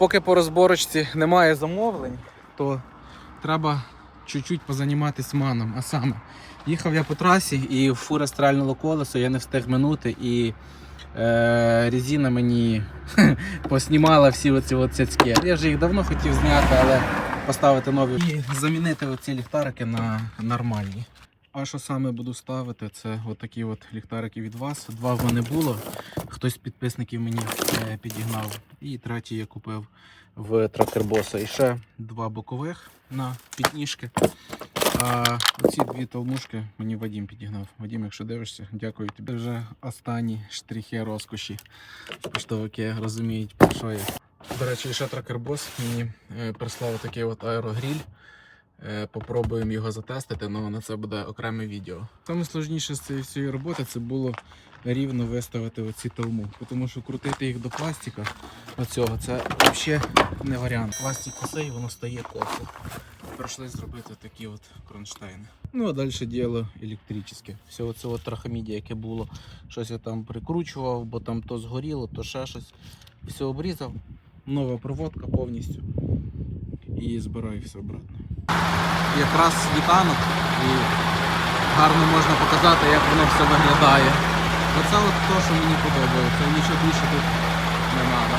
поки по розборочці немає замовлень, то треба чуть-чуть позаніматись маном. А саме, їхав я по трасі і фура стрельнуло колесо, я не встиг минути і е, резина мені поснімала всі оці цяцьки. Я вже їх давно хотів зняти, але поставити нові і замінити оці ліхтарики на нормальні. А що саме буду ставити, це отакі от ліхтарики від вас. Два в мене було. Хтось з підписників мені е, підігнав. І третій я купив в тракербоса. І ще два бокових на підніжки. А оці дві толмушки мені Вадім підігнав. Вадім, якщо дивишся, дякую тобі. Вже останні штрихи розкоші. Поштовики розуміють, про що я. До речі, ще тракербос мені е, прислав такий от аерогріль. Е, Попробуємо його затестити, але на це буде окреме відео. Саме сложніше з цієї роботи це було рівно виставити оці толму, тому що крутити їх до пластика оцього це взагалі не варіант. Пластик косий, воно стає косо. Прийшлось зробити такі от кронштейни. Ну а далі діло електричне. Все от трахамідія, яке було, щось я там прикручував, бо там то згоріло, то ще щось. Все обрізав, нова проводка повністю і збираю все обратно. Якраз світанок і гарно можна показати, як воно все виглядає. Оце от те, що мені подобається, нічого більше тут не треба.